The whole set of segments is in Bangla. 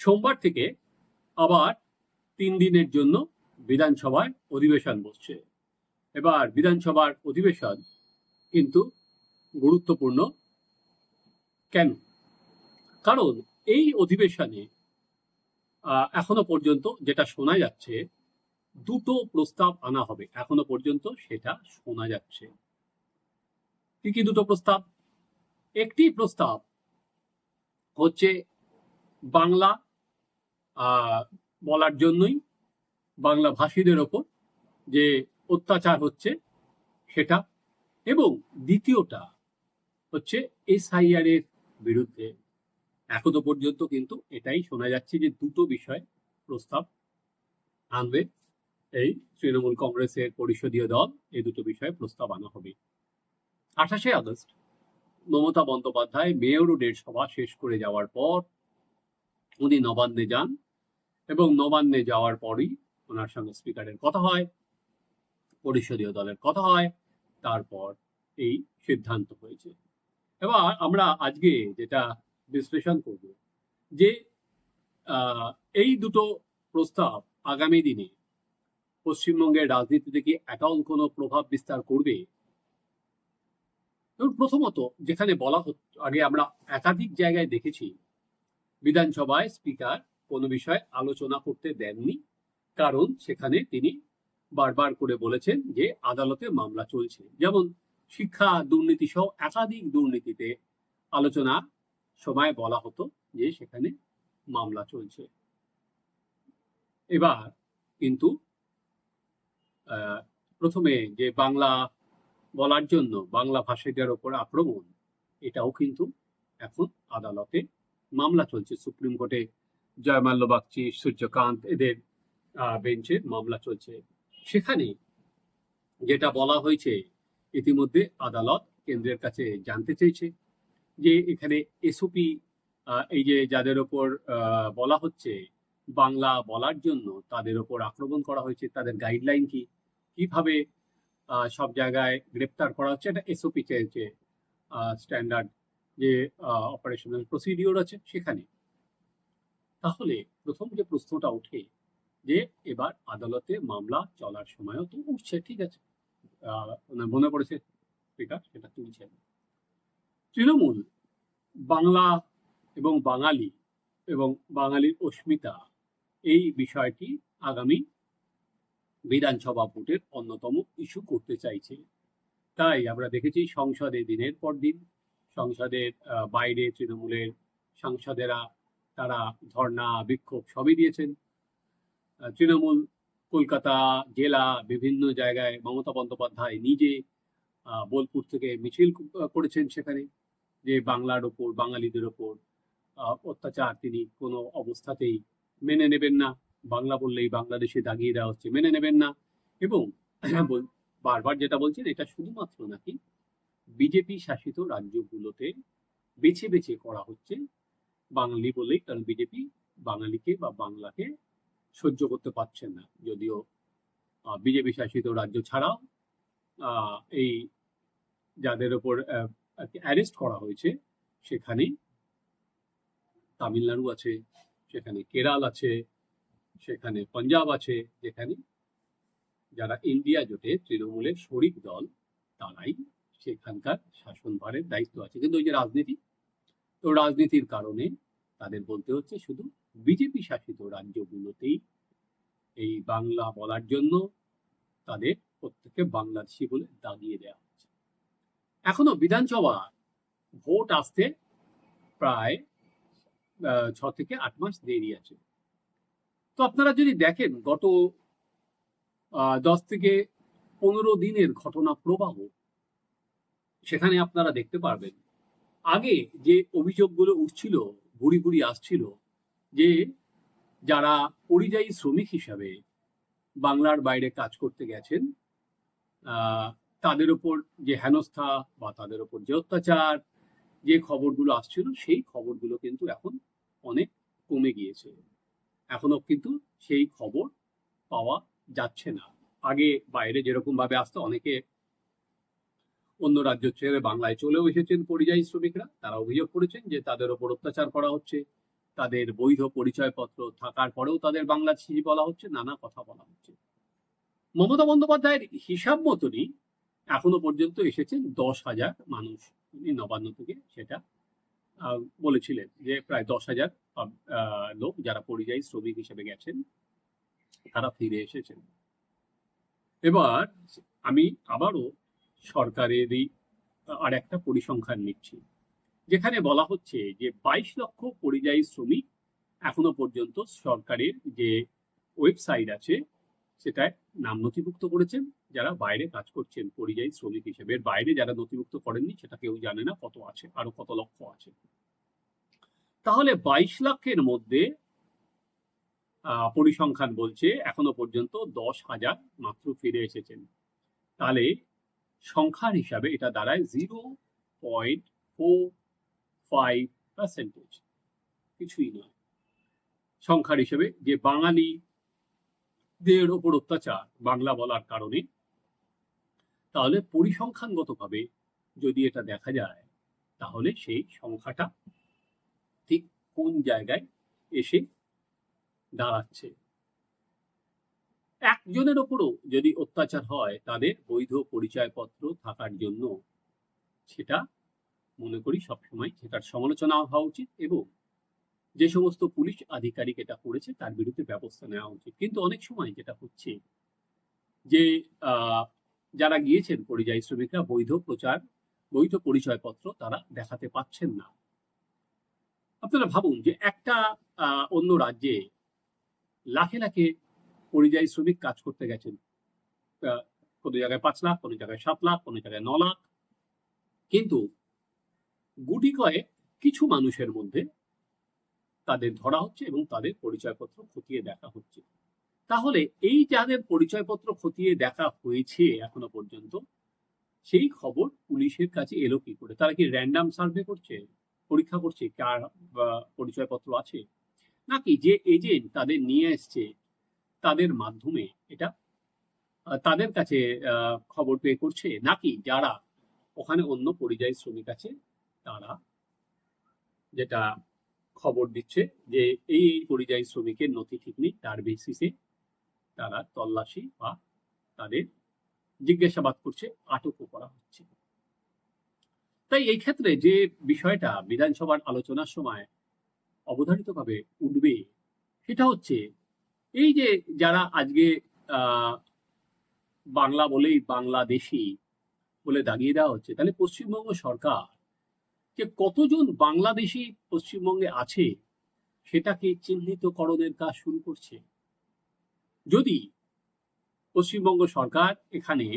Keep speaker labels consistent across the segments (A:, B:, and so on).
A: সোমবার থেকে আবার তিন দিনের জন্য বিধানসভায় অধিবেশন বসছে। এবার বিধানসভার অধিবেশন কিন্তু গুরুত্বপূর্ণ কেন? কারণ এই অধিবেশনে এখনও পর্যন্ত যেটা শোনা যাচ্ছে, দুটো প্রস্তাব আনা হবে। এখনও পর্যন্ত সেটা শোনা যাচ্ছে। কি কি দুটো প্রস্তাব? একটি প্রস্তাব হচ্ছে বাংলা বলার জন্যই বাংলা ভাষীদের ওপর যে অত্যাচার হচ্ছে সেটা এবং দ্বিতীয়টা হচ্ছে এসআইআর এর বিরুদ্ধে। এখনও পর্যন্ত কিন্তু এটাই শোনা যাচ্ছে যে দুটো বিষয় প্রস্তাব আনবে এই তৃণমূল কংগ্রেসের পরিষদীয় দল। এই দুটো বিষয়ে প্রস্তাব আনা হবে। আঠাশে আগস্ট মমতা বন্দ্যোপাধ্যায় মেয়র রোডের সভা শেষ করে যাওয়ার পর উনি নবান্নে যান। এবং নবান্নে যাওয়ার পরই ওনার সঙ্গে স্পিকারের কথা হয়, পরিষদীয় দলের কথা হয়, তারপর এই সিদ্ধান্ত হয়েছে। এবার আমরা আজকে যেটা বিশ্লেষণ করব যে এই দুটো প্রস্তাব আগামী দিনে পশ্চিমবঙ্গের রাজনীতিতে কি একাল কোনো প্রভাব বিস্তার করবে? প্রথমত যেখানে বলা হচ্ছে আগে আমরা একাধিক জায়গায় দেখেছি বিধানসভায় স্পিকার কোনো বিষয়ে আলোচনা করতে দেননি, কারণ সেখানে তিনি বারবার করে বলেছেন যে আদালতে মামলা চলছে। যেমন শিক্ষা, দুর্নীতি সহ একাধিক দুর্নীতিতে আলোচনা সময় বলা হতো যে সেখানে মামলা চলছে। এবার কিন্তু প্রথমে যে বাংলা বলার জন্য বাংলা ভাষীদের ওপর আক্রমণ, এটাও কিন্তু এখন আদালতে মামলা চলছে, সুপ্রিম কোর্টে জয়মাল্য বাগচি সূর্যকান্ত এদের আহ, বেঞ্চে মামলা চলছে। সেখানে যেটা বলা হয়েছে ইতিমধ্যে আদালত কেন্দ্রের কাছে জানতে চেয়েছে যে এখানে এসওপি এই যে যাদের ওপর বলা হচ্ছে বাংলা বলার জন্য তাদের ওপর আক্রমণ করা হয়েছে তাদের গাইডলাইন কি? কীভাবে সব জায়গায় গ্রেপ্তার করা হচ্ছে? এটা এসওপি চেয়েছে স্ট্যান্ডার্ড যে অপারেশনাল প্রসিডিওর আছে সেখানে তাহলে প্রথম যে প্রশ্নটা ওঠে যে এবার আদালতে মামলা চলার সময়ও তো উঠছে ঠিক আছে। আহ, মনে পড়েছে স্পিকার সেটা তুলছেন তৃণমূল বাংলা এবং বাঙালি এবং বাঙালির অস্মিতা এই বিষয়টি আগামী বিধানসভা ভোটের অন্যতম ইস্যু করতে চাইছে। তাই আমরা দেখেছি সংসদে দিনের পর দিন সংসদের বাইরে তৃণমূলের সাংসদেরা তারা ধর্ণা, বিক্ষোভ সবই দিয়েছেন। তৃণমূল, কলকাতা জেলা, বিভিন্ন জায়গায় মমতা বন্দ্যোপাধ্যায় নিজে বোলপুর থেকে মিছিল করেছেন সেখানে যে বাংলার ওপর, বাঙালিদের ওপর অত্যাচার তিনি কোনো অবস্থাতেই মেনে নেবেন না। বাংলা বললেই বাংলাদেশে দাগিয়ে দেওয়া হচ্ছে, মেনে নেবেন না। এবং বারবার যেটা বলছেন, এটা শুধুমাত্র নাকি বিজেপি শাসিত রাজ্যগুলোতে বেছে বেছে করা হচ্ছে বাঙালি বলেই কারণ বিজেপি বাঙালিকে বা বাংলাকে সহ্য করতে পারছেন না। যদিও বিজেপি শাসিত রাজ্য ছাড়াও এই যাদের ওপর অ্যারেস্ট করা হয়েছে সেখানে তামিলনাড়ু আছে, সেখানে কেরাল আছে, সেখানে পাঞ্জাব আছে, যেখানে যারা ইন্ডিয়া জোটে তৃণমূলের শরিক দল, তারাই সেখানকার শাসনভারের দায়িত্ব আছে। কিন্তু ওই যে রাজনীতি তো রাজনীতির কারণে তাদের বলতে হচ্ছে শুধু বিজেপি শাসিত রাজ্যগুলোতেই এই বাংলা বলার জন্য তাদের প্রত্যেককে বাংলাদেশি বলে দাগিয়ে দেওয়া হচ্ছে। এখনও বিধানসভা ভোট আসতে প্রায় ছ থেকে আট মাস দেরি আছে। তো আপনারা যদি দেখেন গত দশ থেকে পনেরো দিনের ঘটনা প্রবাহ, সেখানে আপনারা দেখতে পারবেন আগে যে অভিযোগগুলো উঠছিল, ভুড়ি ভুড়ি আসছিল যে যারা পরিযায়ী শ্রমিক হিসাবে বাংলার বাইরে কাজ করতে গেছেন তাদের ওপর যে হেনস্থা বা তাদের ওপর যে অত্যাচার, যে খবরগুলো আসছিল, সেই খবরগুলো কিন্তু এখন অনেক কমে গিয়েছে। এখনও কিন্তু সেই খবর পাওয়া যাচ্ছে না। আগে বাইরে যেরকম ভাবে আসতো, অনেকে অন্য রাজ্য ছেড়ে বাংলায় চলেও এসেছেন পরিযায়ী শ্রমিকরা। তারা অভিযোগ করেছেন যে তাদের ওপর অত্যাচার করা হচ্ছে। তাদের বৈধ পরিচয়পত্র থাকার পরেও তাদের বাংলাদেশি বলা হচ্ছে, নানা কথা বলা হচ্ছে। মমতা বন্দ্যোপাধ্যায়ের হিসাব মতনই এখনও পর্যন্ত এসেছেন দশ হাজার মানুষ। উনি নবান্ন থেকে সেটা বলেছিলেন যে প্রায় দশ হাজার লোক যারা পরিযায়ী শ্রমিক হিসেবে গেছেন, তারা ফিরে এসেছেন। এবার আমি আবারও সরকারেরই আর একটা পরিসংখ্যান নিচ্ছি। যেখানে বলা হচ্ছে যে বাইশ লক্ষ পরিযায়ী শ্রমিক এখনও পর্যন্ত সরকারের যে ওয়েবসাইট আছে, সেটায় নাম নথিভুক্ত করেছেন। যারা বাইরে কাজ করছেন, পরিযায়ী শ্রমিক হিসেবে, এর বাইরে যারা নথিভুক্ত করেননি, সেটা কেউ জানে না কত আছে, আরও কত লক্ষ আছে। তাহলে বাইশ লাখের মধ্যে পরিসংখ্যান বলছে এখনও পর্যন্ত দশ হাজার মাত্র ফিরে এসেছেন। তাহলে সংখ্যার হিসাবে এটা দাঁড়ায় zero point four five percentage কিছুই নয়। সংখ্যার হিসেবে যে বাঙালিদের ওপর অত্যাচার বাংলা বলার কারণে, তাহলে পরিসংখ্যানগতভাবে যদি এটা দেখা যায়, তাহলে সেই সংখ্যাটা ঠিক কোন জায়গায় এসে দাঁড়াচ্ছে। একজনের ওপরও যদি অত্যাচার হয়, তাদের বৈধ পরিচয়পত্র থাকার জন্য সেটা মনে করি সবসময় সেটার সমালোচনা হওয়া উচিত এবং যে সমস্ত পুলিশ আধিকারিক এটা করেছে তার বিরুদ্ধে ব্যবস্থা নেওয়া উচিত। কিন্তু অনেক সময় যেটা হচ্ছে যে যারা গিয়েছেন পরিযায়ী শ্রমিকরা বৈধ প্রচার, বৈধ পরিচয়পত্র তারা দেখাতে পাচ্ছেন না। আপনারা ভাবুন যে একটা অন্য রাজ্যে লাখে লাখে পরিযায়ী শ্রমিক কাজ করতে গেছেন। কোনো জায়গায় পাঁচ লাখ, কোনো জায়গায় সাত লাখ, কোনো জায়গায় ন লাখ। কিন্তু গুটি কয়েক কিছু মানুষের মধ্যে তাদের ধরা হচ্ছে এবং তাদের পরিচয়পত্র খতিয়ে দেখা হচ্ছে। তাহলে এই যাদের পরিচয়পত্র খতিয়ে দেখা হয়েছে এখনও পর্যন্ত, সেই খবর পুলিশের কাছে এলো কি করে? তারা কি র্যান্ডাম সার্ভে করছে? পরীক্ষা করছে? কার পরিচয়পত্র আছে? নাকি যে এজেন্ট তাদের নিয়ে এসছে তাদের মাধ্যমে এটা তাদের কাছে খবর পেয়ে করছে নাকি যারা ওখানে অন্য পরিযায়ী শ্রমিক আছে, তারা যেটা খবর দিচ্ছে যে এই এই পরিযায়ী শ্রমিকের নথি ঠিক নেই, তার বেসিসে তারা তল্লাশি বা তাদের জিজ্ঞাসাবাদ করছে আটকও করা হচ্ছে। তাই এই ক্ষেত্রে যে বিষয়টা বিধানসভার আলোচনার সময় অবধারিতভাবে উঠবে, সেটা হচ্ছে এই যে যারা আজকে বাংলা বলেই বাংলাদেশি বলে দাগিয়ে দেওয়া হচ্ছে, তাহলে পশ্চিমবঙ্গ সরকার যে কতজন বাংলাদেশি পশ্চিমবঙ্গে আছে, সেটাকে চিহ্নিতকরণের কাজ শুরু করছে। যদি পশ্চিমবঙ্গ সরকার এখানে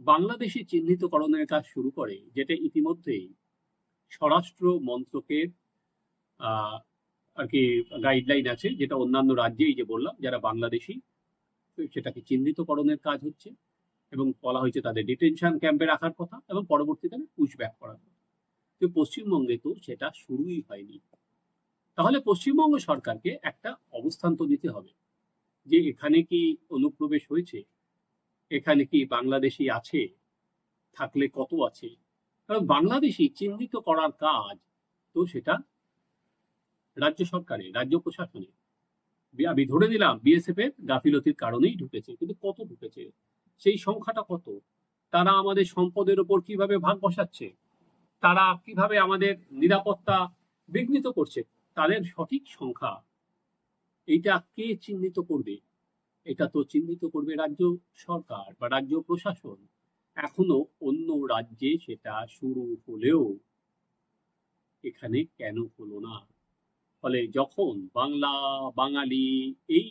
A: বাংলাদেশি চিহ্নিতকরণের কাজ শুরু করে, যেটা ইতিমধ্যেই স্বরাষ্ট্র মন্ত্রকের আর কি গাইডলাইন আছে, যেটা অন্যান্য রাজ্যে এই যে বললাম, যারা বাংলাদেশি, সেটাকে চিহ্নিতকরণের কাজ হচ্ছে এবং বলা হয়েছে তাদের ডিটেনশন ক্যাম্পে রাখার কথা এবং পরবর্তীকালে পুশব্যাক করার কথা। তো পশ্চিমবঙ্গে তো সেটা শুরুই হয়নি। তাহলে পশ্চিমবঙ্গ সরকারকে একটা অবস্থান তো নিতে হবে, যে এখানে কি অনুপ্রবেশ হয়েছে, এখানে কি বাংলাদেশি আছে, থাকলে কত আছে? কারণ বাংলাদেশি চিহ্নিত করার কাজ তো সেটা রাজ্য সরকারে, রাজ্য প্রশাসনে। আমি ধরে নিলাম বিএসএফ এর গাফিলতির কারণেই ঢুকেছে, কিন্তু কত ঢুকেছে? সেই সংখ্যাটা কত? তারা আমাদের সম্পদের উপর কীভাবে ভাগ বসাচ্ছে? তারা কীভাবে আমাদের নিরাপত্তা বিঘ্নিত করছে? তাদের সঠিক সংখ্যা, এইটা কে চিহ্নিত করবে? এটা তো চিহ্নিত করবে রাজ্য সরকার বা রাজ্য প্রশাসন। এখনও অন্য রাজ্যে সেটা শুরু হলেও এখানে কেন হলো না? ফলে যখন বাংলা, বাঙালি এই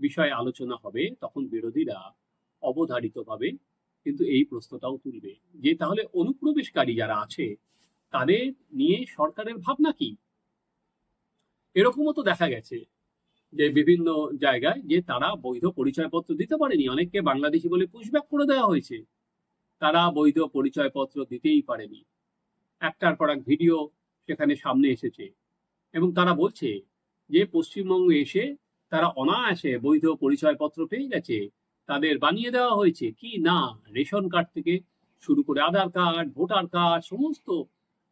A: বিষয়ে আলোচনা হবে, তখন বিরোধীরা অবধারিতভাবে কিন্তু এই প্রশ্নটাও তুলবে যে, তাহলে অনুপ্রবেশকারী যারা আছে, তাদের নিয়ে সরকারের ভাবনা কি? এরকমও তো দেখা গেছে যে, বিভিন্ন জায়গায় যে, তারা বৈধ পরিচয়পত্র দিতে পারেনি। অনেককে বাংলাদেশি বলে পুশব্যাক করে দেওয়া হয়েছে। তারা বৈধ পরিচয়পত্র দিতেই পারেনি। একটার পর এক ভিডিও সেখানে সামনে এসেছে। এবং তারা বলছে যে পশ্চিমবঙ্গে এসে তারা অনায়াসে বৈধ পরিচয়পত্র পেয়ে গেছে। তাদের বানিয়ে দেওয়া হয়েছে। কি না? রেশন কার্ড থেকে শুরু করে আধার কার্ড, ভোটার কার্ড, সমস্ত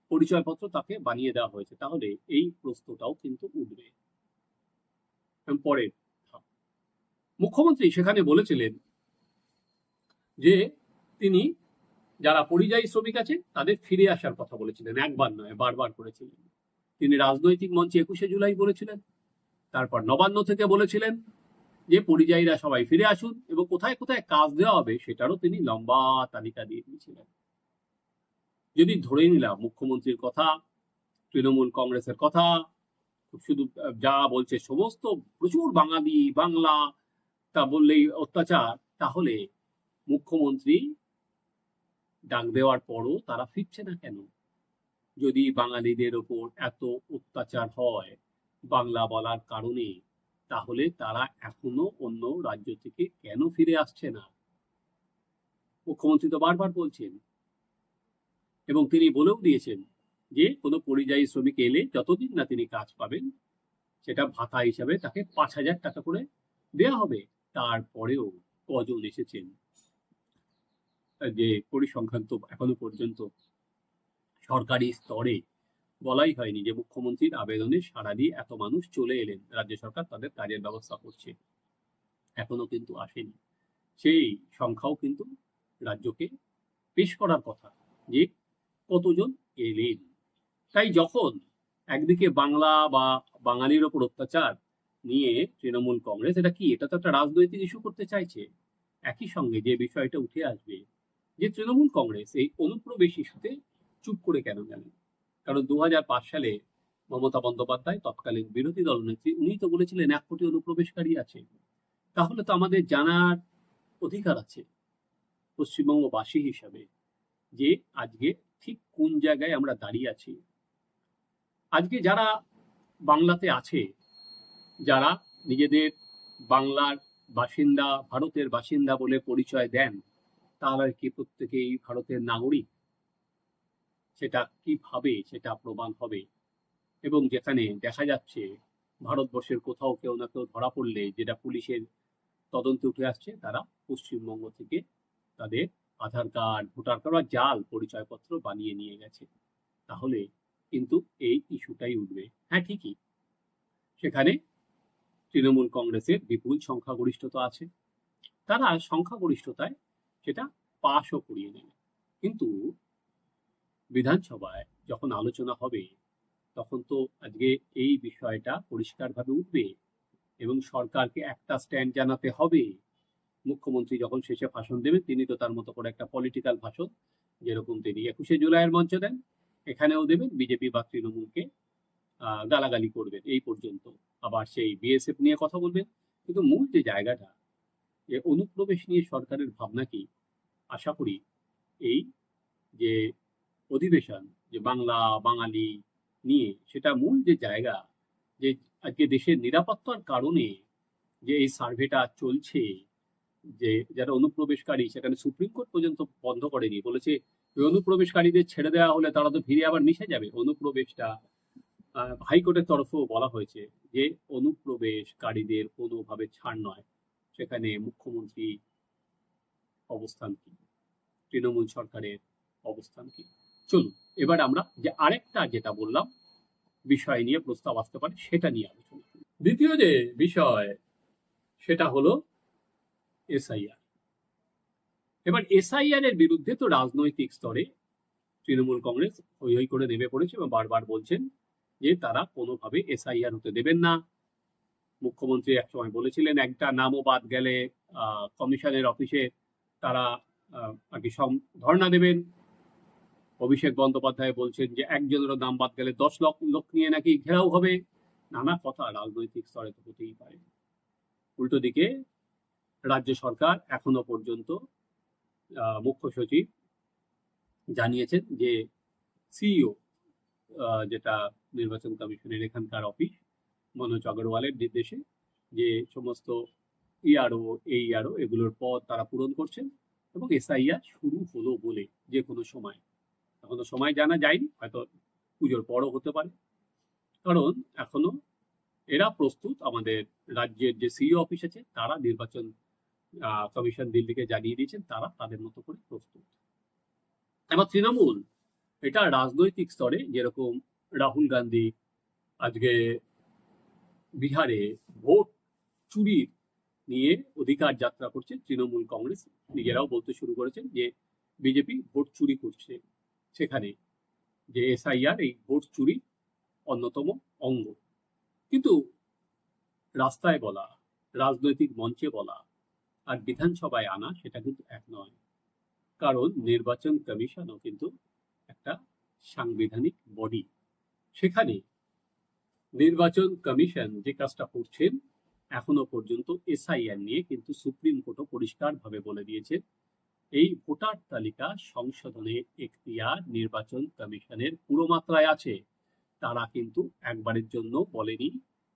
A: পরিচয়পত্র তাকে বানিয়ে দেওয়া হয়েছে। তাহলে এই প্রশ্নটাও কিন্তু উঠবে। পরের মুখ্যমন্ত্রী সেখানে বলেছিলেন যে তিনি যারা পরিযায়ী শ্রমিক আছে তাদের ফিরে আসার কথা বলেছিলেন। একবার নয়, বারবার করেছিলেন। তিনি রাজনৈতিক মঞ্চে একুশে জুলাই বলেছিলেন। তারপর নবান্ন থেকে বলেছিলেন যে, পরিযায়ীরা সবাই ফিরে আসুন এবং কোথায় কোথায় কাজ দেওয়া হবে সেটারও তিনি লম্বা তালিকা দিয়ে দিয়েছিলেন। যদি ধরে নিলাম মুখ্যমন্ত্রীর কথা, তৃণমূল কংগ্রেসের কথা শুধু যা বলছে সমস্ত প্রচুর বাঙালি, বাংলা, তা বললেই অত্যাচার, তাহলে মুখ্যমন্ত্রী ডাক দেওয়ার পরও তারা ফিরছে না কেন? যদি বাঙালিদের ওপর এত অত্যাচার হয় বাংলা বলার কারণে, তাহলে তারা এখনও অন্য রাজ্য থেকে কেন ফিরে আসছে না? মুখ্যমন্ত্রী তো বারবার বলছেন। এবং তিনি বলেও দিয়েছেন যে, কোনো পরিযায়ী শ্রমিক এলে যতদিন না তিনি কাজ পাবেন, সেটা ভাতা হিসাবে তাকে পাঁচ হাজার টাকা করে দেয়া হবে। তারপরেও কজন এসেছেন। যে পরিসংখ্যান্ত এখনও পর্যন্ত সরকারি স্তরে বলাই হয়নি যে মুখ্যমন্ত্রীর আবেদনে সাড়া দিয়ে এত মানুষ চলে এলেন। রাজ্য সরকার তাদের কাজের ব্যবস্থা করছে। এখনও কিন্তু আসেনি। সেই সংখ্যাও কিন্তু রাজ্যকে পেশ করার কথা যে কতজন এলেন। তাই যখন একদিকে বাংলা বা বাঙালির ওপর অত্যাচার নিয়ে তৃণমূল কংগ্রেস, এটা কি? এটা তো একটা রাজনৈতিক ইস্যু করতে চাইছে। একই সঙ্গে যে বিষয়টা উঠে আসবে যে তৃণমূল কংগ্রেস এই অনুপ্রবেশ ইস্যুতে চুপ করে কেন গেলেন? কারণ দু হাজার পাঁচ সালে মমতা বন্দ্যোপাধ্যায়, তৎকালীন বিরোধী দলনেত্রী উনি তো বলেছিলেন এক কোটি অনুপ্রবেশকারী আছে। তাহলে তো আমাদের জানার অধিকার আছে পশ্চিমবঙ্গবাসী হিসাবে যে আজকে ঠিক কোন জায়গায় আমরা দাঁড়িয়ে আছি। আজকে যারা বাংলাতে আছে, যারা নিজেদের বাংলার বাসিন্দা, ভারতের বাসিন্দা বলে পরিচয় দেন, তারা কি প্রত্যেকেই ভারতের নাগরিক? সেটা কীভাবে সেটা প্রমাণ হবে? এবং যেখানে দেখা যাচ্ছে ভারতবর্ষের কোথাও কেউ না কেউ ধরা পড়লে যেটা পুলিশের তদন্তে উঠে আসছে, তারা পশ্চিমবঙ্গ থেকে তাদের আধার কার্ড, ভোটার কার্ড বা জাল পরিচয়পত্র বানিয়ে নিয়ে গেছে। তাহলে কিন্তু এই ইস্যুটাই উঠবে। হ্যাঁ ঠিকই। সেখানে তৃণমূল কংগ্রেসের বিপুল সংখ্যাগরিষ্ঠতা আছে। তারা সংখ্যাগরিষ্ঠতায় সেটা পাশও করিয়ে নেবে। কিন্তু বিধানসভায় যখন আলোচনা হবে, তখন তো আজকে এই বিষয়টা পরিষ্কারভাবে উঠবে এবং সরকারকে একটা স্ট্যান্ড জানাতে হবে। মুখ্যমন্ত্রী যখন শেষে ভাষণ দেবেন, তিনি তো তার মতো করে একটা পলিটিক্যাল ভাষণ, যেরকম তিনি একুশে জুলাইয়ের মঞ্চ দেন, এখানেও দেবেন, বিজেপি বা তৃণমূলকে গালাগালি করবেন, এই পর্যন্ত। আবার সেই বিএসএফ নিয়ে কথা বলবেন, কিন্তু মূল যে জায়গাটা, যে অনুপ্রবেশ নিয়ে সরকারের ভাবনা কি, আশা করি এই যে অধিবেশন যে বাংলা, বাঙালি নিয়ে, সেটা মূল যে জায়গা, যে আজকে দেশের নিরাপত্তার কারণে যে এই সার্ভেটা চলছে, যে যারা অনুপ্রবেশকারী সেখানে সুপ্রিম কোর্ট পর্যন্ত বন্ধ করেনি, বলেছে অনুপ্রবেশকারীদের ছেড়ে দেওয়া হলে তারা তো ফিরে আবার মিশে যাবে। অনুপ্রবেশটা হাইকোর্টের তরফেও বলা হয়েছে যে অনুপ্রবেশকারীদের কোনোভাবে ছাড় নয়। সেখানে মুখ্যমন্ত্রী অবস্থান কি? তৃণমূল সরকারের অবস্থান কি? চলুন, এবার আমরা যে আরেকটা যেটা বললাম, বিষয় নিয়ে প্রস্তাব আসতে পারে, সেটা নিয়ে আলোচনা। দ্বিতীয় যে বিষয়, সেটা হলো এসআইআর। এবার এসআইআর এর বিরুদ্ধে তো রাজনৈতিক স্তরে তৃণমূল কংগ্রেস হই হই করে নেমে পড়েছে এবং বারবার বলছেন যে তারা কোনোভাবে এসআইআর হতে দেবেন না। মুখ্যমন্ত্রী একসময় বলেছিলেন, একটা নামও বাদ গেলে কমিশনের অফিসে তারা আর কি ধর্ণা দেবেন। অভিষেক বন্দ্যোপাধ্যায় বলছেন যে একজনেরও দাম বাদ গেলে দশ লক্ষ লোক নিয়ে নাকি ঘেরাও হবে। নানা কথা রাজনৈতিক স্তরে তো হতেই পারে। উল্টো দিকে রাজ্য সরকার এখনও পর্যন্ত মুখ্য সচিব জানিয়েছেন যে সিইও যেটা নির্বাচন কমিশনের এখানকার অফিস, মনোজ অগরওয়ালের নির্দেশে যে সমস্ত ইআরও এইআরও এগুলোর পদ তারা পূরণ করছেন এবং এসআইআর শুরু হলো বলে যে কোনো সময় এখনও সময় জানা যায়নি, হয়তো পুজোর পরও হতে পারে। কারণ এখনও এরা প্রস্তুত, আমাদের রাজ্যের যে সিইও অফিস আছে, তারা নির্বাচন কমিশন দিল্লিকে জানিয়ে দিয়েছেন, তারা তাদের মতো করে প্রস্তুত। এবার তৃণমূল, এটা রাজনৈতিক স্তরে যেরকম রাহুল গান্ধী আজকে বিহারে ভোট চুরির নিয়ে অধিকার যাত্রা করছে, তৃণমূল কংগ্রেস নিজেরাও বলতে শুরু করেছেন যে, বিজেপি ভোট চুরি করছে। সেখানে যে এসআইআর এই ভোট চুরি অন্যতম অঙ্গ। কিন্তু রাস্তায় বলা, রাজনৈতিক মঞ্চে বলা আর বিধানসভায় আনা সেটা কিন্তু এক নয়। কারণ নির্বাচন কমিশনও কিন্তু একটা সাংবিধানিক বডি সেখানে নির্বাচন কমিশন যে কাজটা করছেন, এখনও পর্যন্ত এসআইআর নিয়ে কিন্তু সুপ্রিম কোর্টও পরিষ্কারভাবে বলে দিয়েছে এই ভোটার তালিকা সংশোধনের এখতিয়ার নির্বাচন কমিশনের পুরো মাত্রায় আছে। তারা কিন্তু একবারের জন্য বলেনি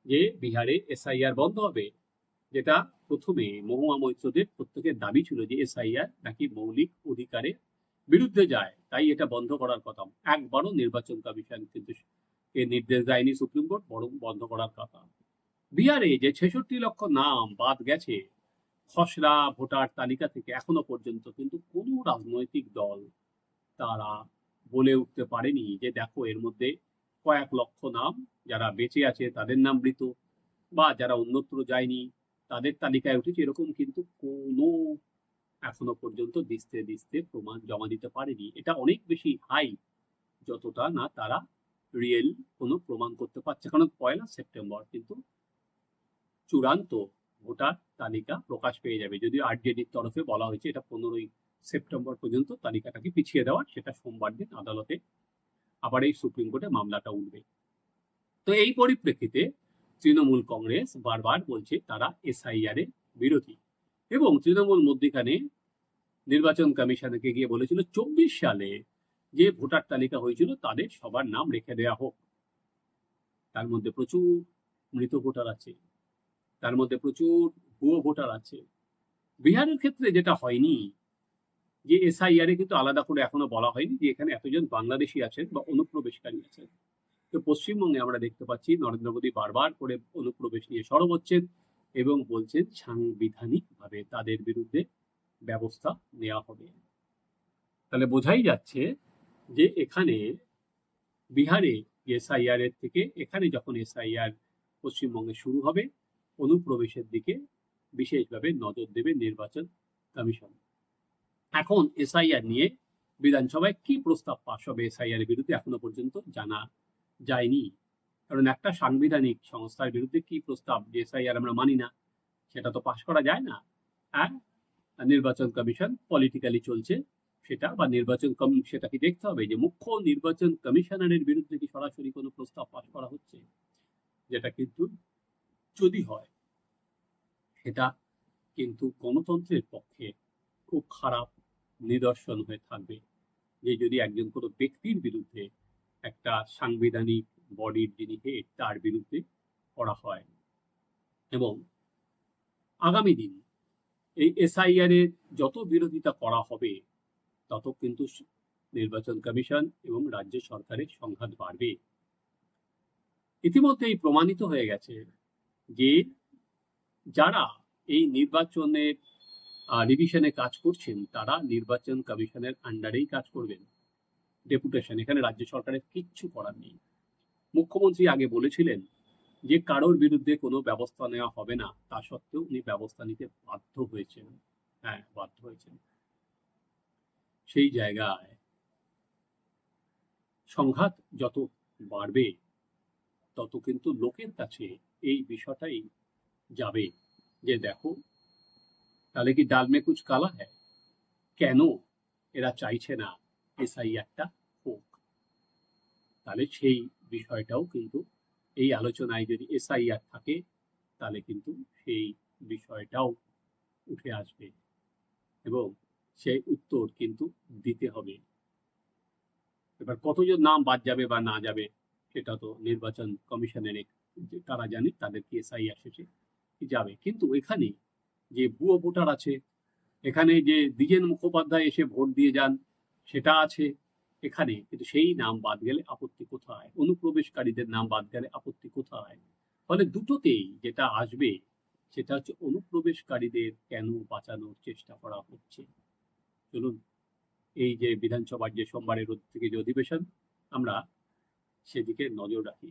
A: যে বিহারে এসআইআর বন্ধ হবে। যেটা প্রথমে মহুয়া মৈত্রদের প্রত্যেকের দাবি ছিল যে এসআইআর নাকি মৌলিক অধিকারের বিরুদ্ধে যায়। তাই এটা বন্ধ করার কথা। একবারও নির্বাচন কমিশন কিন্তু এ নির্দেশ দেয়নি সুপ্রিম কোর্ট, বরং বন্ধ করার কথা। বিহারে যে ছেষট্টি লক্ষ নাম বাদ গেছে খসড়া ভোটার তালিকা থেকে এখনও পর্যন্ত কিন্তু কোনো রাজনৈতিক দল তারা বলে উঠতে পারেনি যে, দেখো, এর মধ্যে কয়েক লক্ষ নাম যারা বেঁচে আছে তাদের নাম মৃত বা যারা অন্যত্র যায়নি তাদের তালিকায় উঠেছে। এরকম কিন্তু কোনো এখনও পর্যন্ত দিস্তে দিস্তে প্রমাণ জমা দিতে পারেনি। এটা অনেক বেশি হাই যতটা না তারা রিয়েল কোনো প্রমাণ করতে পারছে। কারণ পয়লা সেপ্টেম্বর কিন্তু চূড়ান্ত ভোটার তালিকা প্রকাশ পেয়ে যাবে। যদিও আরজেডির তরফে বলা হয়েছে এটা পনেরোই সেপ্টেম্বর পর্যন্ত তালিকাটাকে পিছিয়ে দেওয়ার, সেটা সোমবার দিন আদালতে আবার এই সুপ্রিম কোর্টে মামলাটা উঠবে। তো এই পরিপ্রেক্ষিতে তৃণমূল কংগ্রেস বারবার বলছে তারা এসআইআর এর বিরোধী এবং তৃণমূল মধ্যিখানে নির্বাচন কমিশনকে গিয়ে বলেছিল চব্বিশ সালে যে ভোটার তালিকা হয়েছিল তাদের সবার নাম রেখে দেওয়া হোক। তার মধ্যে প্রচুর মৃত ভোটার আছে। তার মধ্যে প্রচুর ভুয়ো ভোটার আছে। বিহারের ক্ষেত্রে যেটা হয়নি, যে এসআইআর এ কিন্তু আলাদা করে এখনও বলা হয়নি যে এখানে এতজন বাংলাদেশি আছেন বা অনুপ্রবেশকারী আছেন। তো পশ্চিমবঙ্গে আমরা দেখতে পাচ্ছি নরেন্দ্র মোদী বারবার করে অনুপ্রবেশ নিয়ে সরব হচ্ছেন এবং বলছেন সাংবিধানিকভাবে তাদের বিরুদ্ধে ব্যবস্থা নেওয়া হবে। তাহলে বোঝাই যাচ্ছে যে এখানে বিহারে এসআইআর এর থেকে এখানে যখন এসআইআর পশ্চিমবঙ্গে শুরু হবে অনুপ্রবেশের দিকে বিশেষভাবে নজর দেবে নির্বাচন কমিশন। এখন এসআইআর নিয়ে বিধানসভায় কি প্রস্তাব পাশ হবে এসআইআর বিরুদ্ধে এখনও পর্যন্ত জানা যায়নি। কারণ একটা সাংবিধানিক সংস্থার বিরুদ্ধে কি প্রস্তাব যে এসআইআর আমরা মানি না, সেটা তো পাশ করা যায় না। হ্যাঁ নির্বাচন কমিশন পলিটিক্যালি চলছে সেটা বা নির্বাচন কম, সেটা কি দেখতে হবে যে মুখ্য নির্বাচন কমিশনারের বিরুদ্ধে কি সরাসরি কোনো প্রস্তাব পাশ করা হচ্ছে? যেটা কিন্তু যদি হয়, সেটা কিন্তু গণতন্ত্রের পক্ষে খুব খারাপ নিদর্শন হয়ে থাকবে যে যদি একজন কোনো ব্যক্তির বিরুদ্ধে একটা সাংবিধানিক বডির যিনি হেড তার বিরুদ্ধে করা হয় এবং আগামী দিন এই এসআইআর এর যত বিরোধিতা করা হবে, তত কিন্তু নির্বাচন কমিশন এবং রাজ্য সরকারের সংঘাত বাড়বে। ইতিমধ্যেই প্রমাণিত হয়ে গেছে যে যারা এই নির্বাচনের রিভিশনে কাজ করছেন, তারা নির্বাচন কমিশনের আন্ডারেই কাজ করবেন। ডেপুটেশন এখানে রাজ্য সরকারের কিচ্ছু করার নেই। মুখ্যমন্ত্রী আগে বলেছিলেন যে কারোর বিরুদ্ধে কোনো ব্যবস্থা নেওয়া হবে না, তা সত্ত্বেও উনি ব্যবস্থা নিতে বাধ্য হয়েছেন। হ্যাঁ বাধ্য হয়েছেন। সেই জায়গায় সংঘাত যত বাড়বে, তত কিন্তু লোকের কাছে এই বিষয়টাই যাবে যে দেখো, তাহলে কি ডাল মে কুচ কালা হ্যায়? কেন এরা চাইছে না এসআই একটা হোক? তাহলে সেই বিষয়টাও কিন্তু এই আলোচনায় যদি এসআইআর থাকে, তাহলে কিন্তু সেই বিষয়টাও উঠে আসবে এবং সেই উত্তর কিন্তু দিতে হবে। এবার কতজন নাম বাদ যাবে বা না যাবে, সেটা তো নির্বাচন কমিশনের এক- যে তারা জানে তাদের কি এসআইআর শেষে যাবে। কিন্তু এখানে যে ভুয়ো ভোটার আছে, এখানে যে দ্বিজেন মুখোপাধ্যায় এসে ভোট দিয়ে যান, সেটা আছে। এখানে কিন্তু সেই নাম বাদ গেলে আপত্তি কোথায়? অনুপ্রবেশকারীদের নাম বাদ গেলে আপত্তি কোথায়? ফলে দুটোতেই যেটা আসবে, সেটা হচ্ছে অনুপ্রবেশকারীদের কেন বাঁচানোর চেষ্টা করা হচ্ছে? চলুন, এই যে বিধানসভার যে সোমবারের থেকে যে অধিবেশন, আমরা সেদিকে নজর রাখি।